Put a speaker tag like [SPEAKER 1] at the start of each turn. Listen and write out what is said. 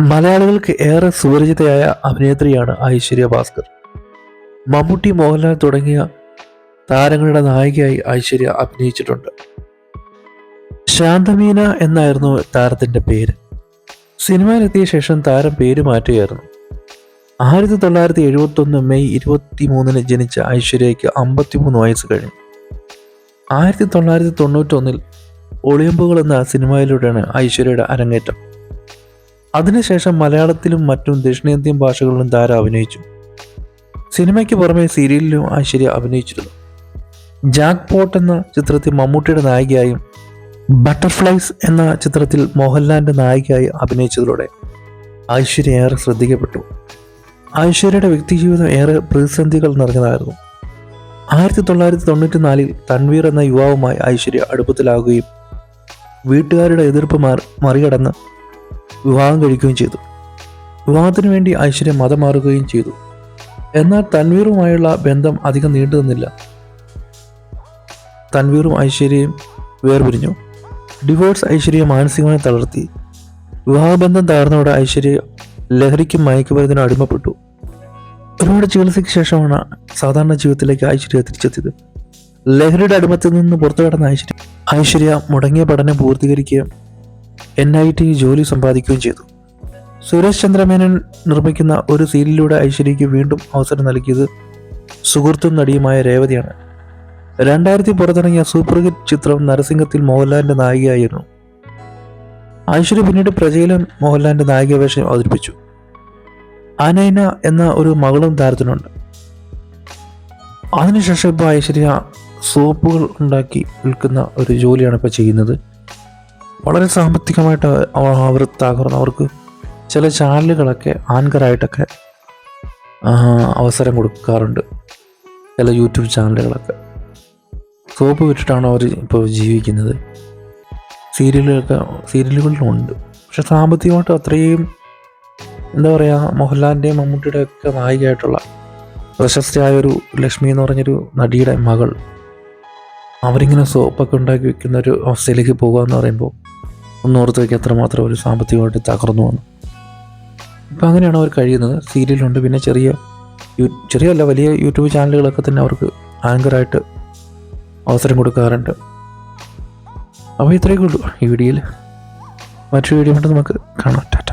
[SPEAKER 1] മലയാളികൾക്ക് ഏറെ സുപരിചിതയായ അഭിനേത്രിയാണ് ഐശ്വര്യ ഭാസ്കർ. മമ്മൂട്ടി മോഹൻലാൽ തുടങ്ങിയ താരങ്ങളുടെ നായികയായി ഐശ്വര്യ അഭിനയിച്ചിട്ടുണ്ട്. ശാന്തമീന എന്നായിരുന്നു താരത്തിന്റെ പേര്. സിനിമയിലെത്തിയ ശേഷം താരം പേര് മാറ്റുകയായിരുന്നു. ആയിരത്തി തൊള്ളായിരത്തി എഴുപത്തി ഒന്ന് മെയ് ഇരുപത്തി മൂന്നിന് ജനിച്ച ഐശ്വര്യയ്ക്ക് അമ്പത്തിമൂന്ന് വയസ്സ് കഴിഞ്ഞു. ആയിരത്തി തൊള്ളായിരത്തി തൊണ്ണൂറ്റൊന്നിൽ ഒളിയമ്പുകൾ എന്ന സിനിമയിലൂടെയാണ് ഐശ്വര്യയുടെ അരങ്ങേറ്റം. അതിനുശേഷം മലയാളത്തിലും മറ്റും ദക്ഷിണേന്ത്യൻ ഭാഷകളിലും ധാര അഭിനയിച്ചു. സിനിമയ്ക്ക് പുറമെ സീരിയലിലും ഐശ്വര്യ അഭിനയിച്ചിരുന്നു. ജാക്ക് പോട്ട് എന്ന ചിത്രത്തിൽ മമ്മൂട്ടിയുടെ നായികയായും ബട്ടർഫ്ലൈസ് എന്ന ചിത്രത്തിൽ മോഹൻലാലിന്റെ നായികയായി അഭിനയിച്ചതിലൂടെ ഐശ്വര്യ ഏറെ ശ്രദ്ധിക്കപ്പെട്ടു. ഐശ്വര്യയുടെ വ്യക്തിജീവിതം ഏറെ പ്രതിസന്ധികൾ നിറഞ്ഞതായിരുന്നു. ആയിരത്തി തൊള്ളായിരത്തി തൊണ്ണൂറ്റി നാലിൽ തൻവീർ എന്ന യുവാവുമായി ഐശ്വര്യ അടുപ്പത്തിലാകുകയും വീട്ടുകാരുടെ എതിർപ്പ് മാറി മറികടന്ന് വിവാഹം കഴിക്കുകയും ചെയ്തു. വിവാഹത്തിനു വേണ്ടി ഐശ്വര്യ മതം മാറുകയും ചെയ്തു. എന്നാൽ തൻവീറുമായുള്ള ബന്ധം അധികം നീണ്ടു നിന്നില്ല തൻവീറും ഐശ്വര്യയും വേർപിരിഞ്ഞു. ഡിവോഴ്സ് ഐശ്വര്യ മാനസികമായി തളർത്തി. വിവാഹബന്ധം തകർന്നതോടെ ഐശ്വര്യ ലഹരിക്കും മയക്കുമരുന്നിനും അടിമപ്പെട്ടു. ഒരുപാട് ചികിത്സയ്ക്ക് ശേഷമാണ് സാധാരണ ജീവിതത്തിലേക്ക് ഐശ്വര്യ തിരിച്ചെത്തിയത്. ലഹരിയുടെ അടിമത്തിൽ നിന്ന് പുറത്തു കടന്ന ഐശ്വര്യ ഐശ്വര്യ മുടങ്ങിയ പഠനം പൂർത്തീകരിക്കുകയും എൻ ഐ ടി ജോലി സമ്പാദിക്കുകയും ചെയ്തു. സുരേഷ് ചന്ദ്രമേനൻ നിർമ്മിക്കുന്ന ഒരു സീരിയലിലൂടെ ഐശ്വര്യയ്ക്ക് വീണ്ടും അവസരം നൽകിയത് സുഹൃത്തും നടിയുമായ രേവതിയാണ്. രണ്ടായിരത്തി പുറത്തിറങ്ങിയ സൂപ്പർ ഹിറ്റ് ചിത്രം നരസിംഹത്തിൽ മോഹൻലാലിന്റെ നായികയായിരുന്നു. ഐശ്വര്യ പിന്നീട് പ്രജയിലും മോഹൻലാലിന്റെ നായിക വേഷം അവതരിപ്പിച്ചു. അനൈന എന്ന ഒരു മകളും താരത്തിനുണ്ട്. അതിനുശേഷം ഇപ്പോൾ ഐശ്വര്യ സോപ്പുകൾ ഉണ്ടാക്കി വിൽക്കുന്ന ഒരു ജോലിയാണ് ഇപ്പോൾ ചെയ്യുന്നത്. വളരെ സാമ്പത്തികമായിട്ട് അവ- അവർ അവർക്ക് ചില ചാനലുകളൊക്കെ ആങ്കറായിട്ടൊക്കെ അവസരം കൊടുക്കാറുണ്ട്. ചില യൂട്യൂബ് ചാനലുകളൊക്കെ. സോപ്പ് വിട്ടിട്ടാണ് അവർ ഇപ്പോൾ ജീവിക്കുന്നത്. സീരിയലുകളൊക്കെ സീരിയലുകളിലും ഉണ്ട് പക്ഷെ സാമ്പത്തികമായിട്ട് അത്രയും എന്താ പറയുക മോഹൻലാലിന്റെയും മമ്മൂട്ടിയുടെ ഒക്കെ നായികയായിട്ടുള്ള പ്രശസ്തയായ ഒരു ലക്ഷ്മി എന്ന് പറഞ്ഞൊരു നടിയുടെ മകൾ. അവരിങ്ങനെ സോപ്പൊക്കെ ഉണ്ടാക്കി വെക്കുന്ന ഒരു അവസ്ഥയിലേക്ക് പോകുക എന്ന് പറയുമ്പോൾ ഒന്ന് ഓർത്ത് വയ്ക്കുക എത്രമാത്രം ഒരു സാമ്പത്തികമായിട്ട് തകർന്നു വന്നു. ഇപ്പം അങ്ങനെയാണ് അവർ കഴിയുന്നത്. സീരിയലുണ്ട്. പിന്നെ ചെറിയ ചെറിയല്ല വലിയ യൂട്യൂബ് ചാനലുകളൊക്കെ തന്നെ അവർക്ക് ആങ്കറായിട്ട് അവസരം കൊടുക്കാറുണ്ട്. അപ്പോൾ ഇത്രയൊക്കെ ഉള്ളൂ ഈ വീഡിയോയിൽ. മറ്റൊരു വീഡിയോ കൊണ്ട് നമുക്ക് കാണാം. ടാറ്റ.